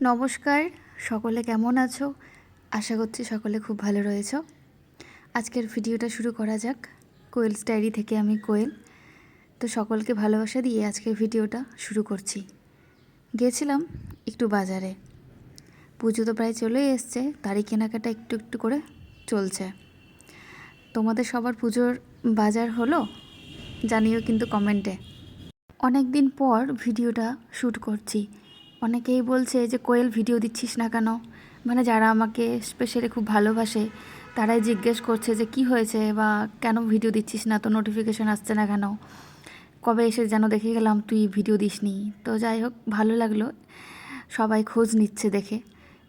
নমস্কার, সকলে কেমন আছো? আশা করছি সকলে খুব ভালো রয়েছো। আজকের ভিডিওটা শুরু করা যাক। কোয়েল স্টাইরি থেকে আমি কোয়েল। তো সকলকে ভালোবাসা দিয়ে আজকের ভিডিওটা শুরু করছি। গিয়েছিলাম একটু বাজারে। পুজো তো প্রায় চলেই এসছে, তারই কেনাকাটা একটু একটু করে চলছে। তোমাদের সবার পুজোর বাজার হলো? জানিও কিন্তু কমেন্টে। অনেক দিন পর ভিডিওটা শ্যুট করছি। অনেকেই বলছে যে, কোয়েল ভিডিও দিচ্ছিস না কেন? মানে যারা আমাকে স্পেশালি খুব ভালোবাসে, তারাই জিজ্ঞেস করছে যে, কি হয়েছে বা কেন ভিডিও দিচ্ছিস না? তো নোটিফিকেশন আসছে না কেন? কবে এসে যেন দেখে গেলাম, তুই ভিডিও দিসনি। তো যাই হোক, ভালো লাগল। সবাই খোঁজ নিচ্ছে দেখে।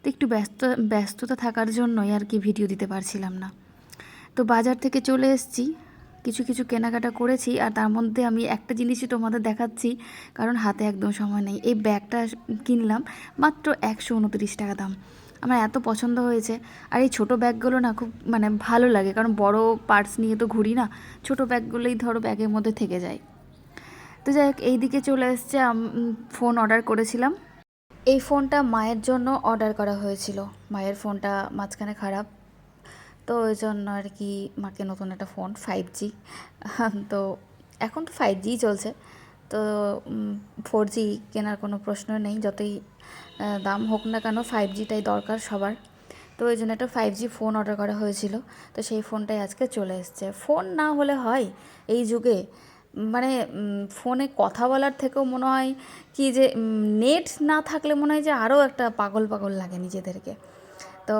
তো একটু ব্যস্ত, ব্যস্ততা থাকার জন্যই আর কি ভিডিও দিতে পারছিলাম না। তো বাজার থেকে চলে এসেছি। কিছু কিছু কেনাকাটা করেছি আর তার মধ্যে আমি একটা জিনিসই তোমাদের দেখাচ্ছি, কারণ হাতে একদম সময় নেই। এই ব্যাগটা কিনলাম মাত্র একশো উনত্রিশ টাকা দাম। আমার এত পছন্দ হয়েছে আর এই ছোটো ব্যাগগুলো না খুব মানে ভালো লাগে, কারণ বড় পার্টস নিয়ে তো ঘুরি না, ছোটো ব্যাগগুলোই ধরো ব্যাগের মধ্যে থেকে যায়। তো যাই হোক, এইদিকে চলে এসছে ফোন অর্ডার করেছিলাম। এই ফোনটা মায়ের জন্য অর্ডার করা হয়েছিল। মায়ের ফোনটা মাঝখানে খারাপ। তো ওই জন্য আর কি মাকে নতুন একটা ফোন ফাইভ জি তো এখন তো ফাইভ জিই চলছে। তো ফোর জি কেনার কোনো প্রশ্ন নেই, যতই দাম হোক না কেন ফাইভ জিটাই দরকার সবার। তো ওই জন্য একটা ফাইভ জি ফোন অর্ডার করা হয়েছিল। তো সেই ফোনটাই আজকে চলে এসছে। ফোন না হলে হয় এই যুগে মানে ফোনে কথা বলার থেকেও মনে হয় কি যে নেট না থাকলে মনে হয় যে আরও একটা পাগল পাগল লাগে নিজেদেরকে। তো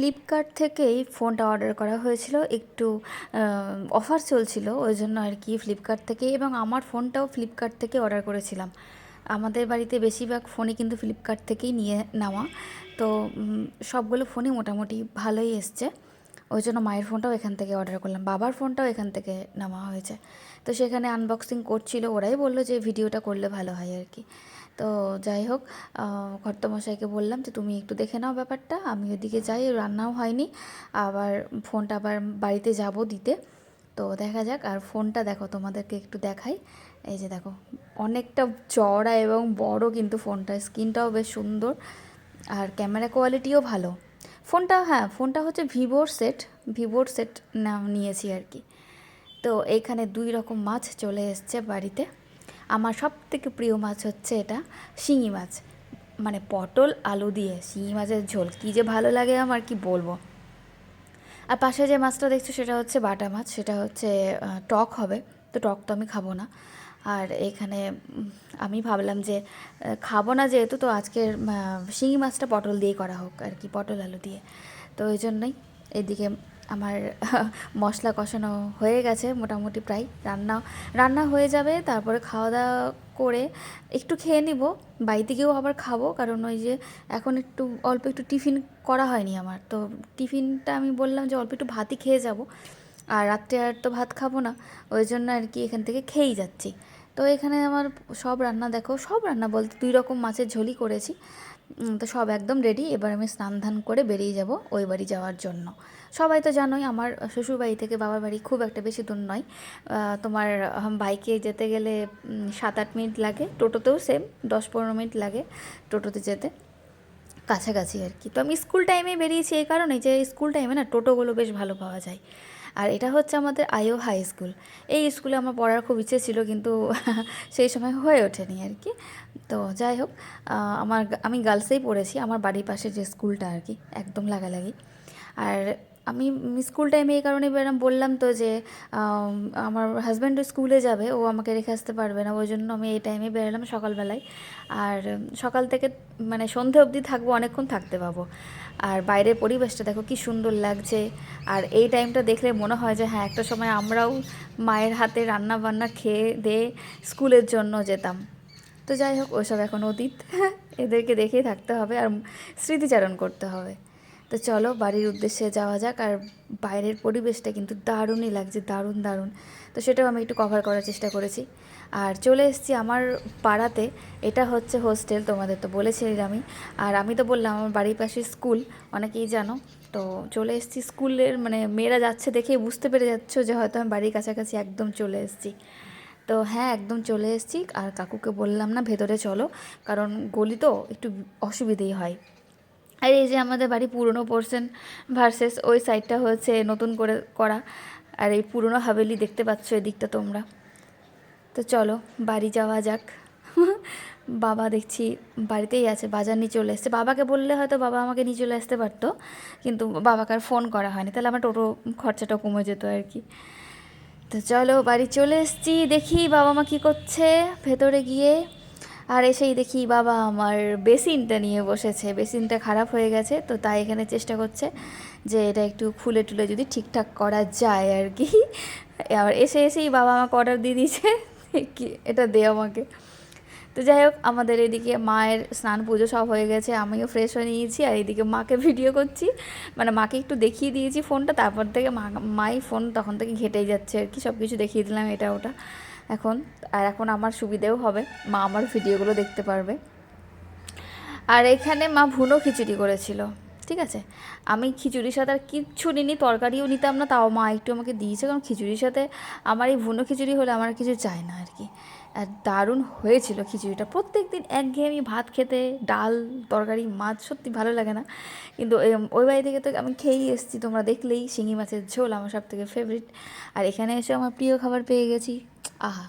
ফ্লিপকার্ট থেকেই ফোনটা অর্ডার করা হয়েছিল। একটু অফার চলছিল, ওই জন্য আর কি ফ্লিপকার্ট থেকে এবং আমার ফোনটাও ফ্লিপকার্ট থেকে অর্ডার করেছিলাম। আমাদের বাড়িতে বেশিরভাগ ফোনই কিন্তু ফ্লিপকার্ট থেকেই নিয়ে নেওয়া। তো সবগুলো ফোনই মোটামুটি ভালোই এসছে। ওই জন্য মায়ের ফোনটাও এখান থেকে অর্ডার করলাম। বাবার ফোনটাও এখান থেকে নেওয়া হয়েছে। তো সেখানে আনবক্সিং করছিল, ওরাই বলল যে, ভিডিওটা করলে ভালো হয় আর কি। তো যাই হোক কর্তমশাইকে বললাম যে তুমি একটু দেখে নাও ব্যাপারটা, আমি ওদিকে যাই, রান্নাও হয়নি, আবার ফোনটা আবার বাড়িতে যাব দিতে। তো দেখা যাক, আর ফোনটা দেখো তোমাদেরকে একটু দেখাই। এই যে দেখো, অনেকটা চড়া এবং বড় কিন্তু ফোনটা, স্ক্রিনটাও বেশ সুন্দর, আর ক্যামেরা কোয়ালিটিও ভালো। ফোনটা হ্যাঁ ফোনটা হচ্ছে ভিভোর সেট ভিভোর সেট নাম নিয়েছি আর কি। তো এইখানে দুই রকম মাছ চলে এসছে বাড়িতে। আমার সব থেকে প্রিয় মাছ হচ্ছে এটা শিঙি মাছ। মানে পটল, আলু দিয়ে শিঙি মাছের ঝোল। কী যে ভালো লাগে আমার, কি বলব? আর পাশে যে মাছটা দেখছ সেটা হচ্ছে বাটা মাছ, সেটা হচ্ছে টক হবে। তো টক তো আমি খাব না। আর এখানে আমি ভাবলাম যে খাব না যেহেতু, তো আজকের শিঙি মাছটা পটল দিয়ে করা হোক আর কি, পটল, আলু দিয়ে। তো ওই জন্যই এদিকে আমার মশলা কষানো হয়ে গেছে মোটামুটি প্রায়। রান্না রান্না হয়ে যাবে, তারপরে খাওয়া দাওয়া করে একটু খেয়ে নিব। বাড়িতে গিয়েও আবার খাব, কারণ ওই যে এখন একটু অল্প একটু টিফিন করা হয়নি আমার। তো টিফিনটা আমি বললাম যে অল্প একটু ভাতই খেয়ে যাব। আর রাত্রে আর তো ভাত খাব না, ওই জন্য আর কি এখান থেকে খেয়েই যাচ্ছি। তো এখানে আমার সব রান্না দেখো, সব রান্না বলতে দুই রকম মাছের ঝোলই করেছি। তো সব একদম রেডি এবার আমি স্নান ধান করে বেরিয়ে যাব ওই বাড়ি যাওয়ার জন্য। সবাই তো জানোই আমার শ্বশুর বাড়ি থেকে বাবার বাড়ি খুব একটা বেশি দূর নয়। তোমার বাইকে যেতে গেলে সাত আট মিনিট লাগে। টোটোতেও সেম দশ পনেরো মিনিট লাগে টোটোতে যেতে। কাছাকাছি আর কি। তো আমি স্কুল টাইমে বেরিয়েছি এই কারণে যে স্কুল টাইমে না টোটোগুলো বেশ ভালো পাওয়া যায়। আর এটা হচ্ছে আমাদের আইও হাই স্কুল। এই স্কুলে আমার পড়ার খুব ইচ্ছে ছিল, কিন্তু সেই সময় হয়ে ওঠেনি আর কি। তো যাই হোক আমার আমি গার্লসেই পড়েছি, আমার বাড়ির পাশে যে স্কুলটা আর কি, একদম লাগালাগি। আর আমি স্কুল টাইমে এই কারণে বেরাম বললাম তো যে আমার হাজব্যান্ড স্কুলে যাবে, ও আমাকে রেখে আসতে পারবে না ওই জন্য আমি এই টাইমে বেরোলাম সকালবেলায়। আর সকাল থেকে মানে সন্ধে অবধি থাকব, অনেকক্ষণ থাকতে পাবো। আর বাইরের পরিবেশটা দেখো কি সুন্দর লাগছে। আর এই টাইমটা দেখলে মনে হয় যে হ্যাঁ একটা সময় আমরাও মায়ের হাতে রান্না বান্না খেয়ে দিয়ে স্কুলের জন্য যেতাম। তো যাই হোক, ওসব এখন অতীত। এদেরকে দেখেই থাকতে হবে আর স্মৃতিচারণ করতে হবে। তো চলো বাড়ির উদ্দেশ্যে যাওয়া যাক আর বাইরের পরিবেশটা কিন্তু দারুণই লাগছে, দারুণ দারুণ। তো সেটাও আমি একটু কভার করার চেষ্টা করেছি। আর চলে এসেছি আমার পাড়াতে, এটা হচ্ছে হোস্টেল তোমাদের তো বলেছিলাম আমি। আর আমি তো বললাম আমার বাড়ির পাশে স্কুল অনেকেই জানো। তো চলে এসেছি স্কুলের মানে মেয়েরা যাচ্ছে দেখে বুঝতে পেরে যাচ্ছ যে হয়তো আমি বাড়ির কাছাকাছি একদম চলে এসেছি। তো হ্যাঁ একদম চলে এসেছি। আর কাকুকে বললাম না, ভেতরে চলো। কারণ গলি তো একটু অসুবিধেই হয়। আর এই যে আমাদের বাড়ি পুরনো পোর্শন ভার্সেস ওই সাইডটা হয়েছে নতুন করে করা। আর এই পুরনো হাভেলি দেখতে পাচ্ছ এদিকটা তোমরা। তো চলো, বাড়ি যাওয়া যাক। বাবা দেখছি বাড়িতেই আছে, বাজার নিয়ে চলে এসছে। বাবাকে বললে হয়তো বাবা আমাকে নিয়ে চলে আসতে পারতো, কিন্তু বাবাকে আর ফোন করা হয়নি। তাহলে আমার টোটো খরচাটা কমে যেত আর কি। তো চলো বাড়ি চলে এসছি, দেখি বাবা মা কী করছে ভেতরে গিয়ে। আর এসেই দেখি বাবা আমার বেসিনটা নিয়ে বসেছে। বেসিনটা খারাপ হয়ে গেছে, তো তাই এখানে চেষ্টা করছে যে এটা একটু খুলে টুলে যদি ঠিকঠাক করা যায় আর কি। আবার এসে এসেই বাবা আমাকে অর্ডার দিয়ে দিয়েছে কি এটা দে আমাকে। তো যাই হোক, আমাদের এদিকে মায়ের স্নান পুজো সব হয়ে গেছে, আমিও ফ্রেশ হয়ে নিয়েছি আর এদিকে মাকে ভিডিও করছি। মানে মাকে একটু দেখিয়ে দিয়েছি ফোনটা তারপর থেকে মা, মাই ফোন তখন থেকে ঘেটেই যাচ্ছে আর কি সব কিছু দেখিয়ে দিলাম এটা ওটা। এখন, আর এখন আমার সুবিধেও হবে। মা আমার ভিডিওগুলো দেখতে পারবে। আর এখানে মা ভুনো খিচুড়ি করেছিল, ঠিক আছে? আমি খিচুড়ির সাথে আর কিচ্ছু নিনি তরকারিও নিতাম না, তাও মা একটু আমাকে দিয়েছে, কারণ খিচুড়ির সাথে আমার এই ভুনো খিচুড়ি হলে আমার কিছু চাই না আর কি। আর দারুণ হয়েছিল খিচুড়িটা। প্রত্যেক দিন একঘেয়েমি ভাত খেতে, ডাল, তরকারি, মাছ, সত্যি ভালো লাগে না। কিন্তু ওই বাড়ি থেকে তো আমি খেয়েই এসেছি, তোমরা দেখলেই, শিঙি মাছের ঝোল আমার সব থেকে ফেভারিট আর এখানে এসে আমার প্রিয় খাবার পেয়ে গেছি আহা।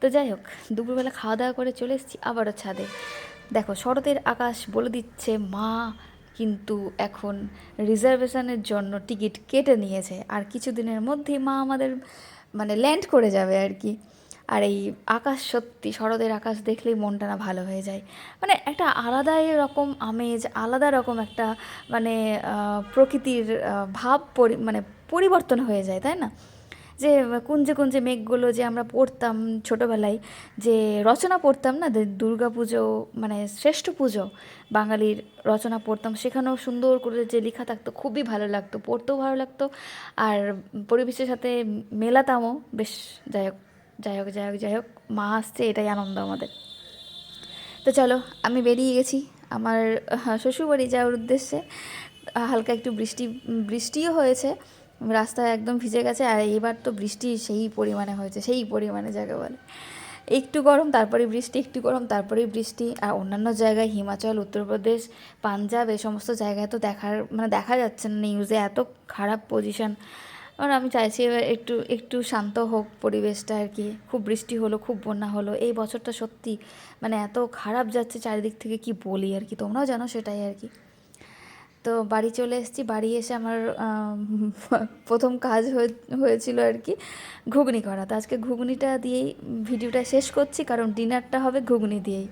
তো যাই হোক, দুপুরবেলা খাওয়া দাওয়া করে চলে এসেছি আবারও ছাদে। দেখো, শরতের আকাশ বলে দিচ্ছে, মা, কিন্তু এখন রিজার্ভেশনের জন্য টিকিট কেটে নিয়েছে। আর কিছুদিনের মধ্যেই মা আমাদের মানে ল্যান্ড করে যাবে আর কি। আর এই আকাশ সত্যি, শরতের আকাশ দেখলেই মনটা না ভালো হয়ে যায়। মানে একটা আলাদাই রকম আমেজ, আলাদা রকম একটা মানে প্রকৃতির ভাব পরি মানে পরিবর্তন হয়ে যায়, তাই না? যে কুঞ্জে কুঞ্জে মেঘগুলো যে আমরা পড়তাম ছোটোবেলায় যে রচনা পড়তাম না দুর্গা পুজো মানে শ্রেষ্ঠ পুজো বাঙালির রচনা পড়তাম সেখানেও সুন্দর করে যে লেখা থাকতো খুবই ভালো লাগতো পড়তেও ভালো লাগতো। আর পরিবেশের সাথে মেলাতামও বেশ যাই হোক যাই হোক যাই হোক যাই হোক মা আসছে এটাই আনন্দ আমাদের। তো চলো আমি বেরিয়ে গেছি আমার আহ, শ্বশুরবাড়ি যাওয়ার উদ্দেশ্যে হালকা একটু বৃষ্টি বৃষ্টিও হয়েছে রাস্তায় একদম ভিজে গেছে আর এবার তো বৃষ্টি সেই পরিমাণে হয়েছে, সেই পরিমাণে যাকে বলে। একটু গরম তারপরে বৃষ্টি, একটু গরম তারপরে বৃষ্টি। আর অন্যান্য জায়গায় হিমাচল, উত্তরপ্রদেশ, পাঞ্জাব এ সমস্ত জায়গায় তো দেখার মানে দেখা যাচ্ছে না নিউজে এত খারাপ পজিশন আর আমি চাইছি এবার একটু একটু শান্ত হোক পরিবেশটা আর কি। খুব বৃষ্টি হলো, খুব বন্যা হলো। এই বছরটা সত্যি মানে এত খারাপ যাচ্ছে চারিদিক থেকে, কি বলি আর কি? তোমরাও জানো সেটাই আর কি। তো বাড়ি চলে এসেছি। বাড়ি এসে আমার প্রথম কাজ হয়ে- হয়েছিল আর কি, ঘুগনি করা। তো আজকে ঘুগনিটা দিয়েই ভিডিওটা শেষ করছি, কারণ ডিনারটা হবে ঘুগনি দিয়েই।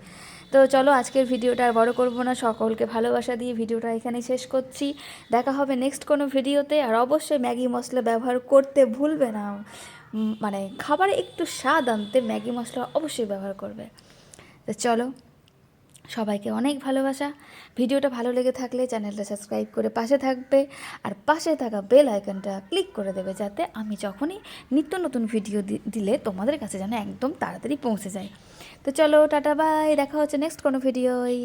তো চলো আজকের ভিডিওটা আর বড় করব না। সকলকে ভালোবাসা দিয়ে ভিডিওটা এখানে শেষ করছি। দেখা হবে নেক্সট কোনো ভিডিওতে। আর অবশ্যই ম্যাগি মশলা ব্যবহার করতে ভুলবে না। মানে খাবারে একটু স্বাদ আনতে ম্যাগি মশলা অবশ্যই ব্যবহার করবে। তো চলো সবাইকে অনেক ভালোবাসা। ভিডিওটা ভালো লেগে থাকলে চ্যানেলটা সাবস্ক্রাইব করে পাশে থাকবে আর পাশে থাকা বেল আইকনটা ক্লিক করে দেবে যাতে আমি যখনই নিত্য নতুন ভিডিও দিলে তোমাদের কাছে যেন একদম তাড়াতাড়ি পৌঁছে যায়। তো চলো, টাটা, বাই। দেখা হচ্ছে নেক্সট কোনো ভিডিওই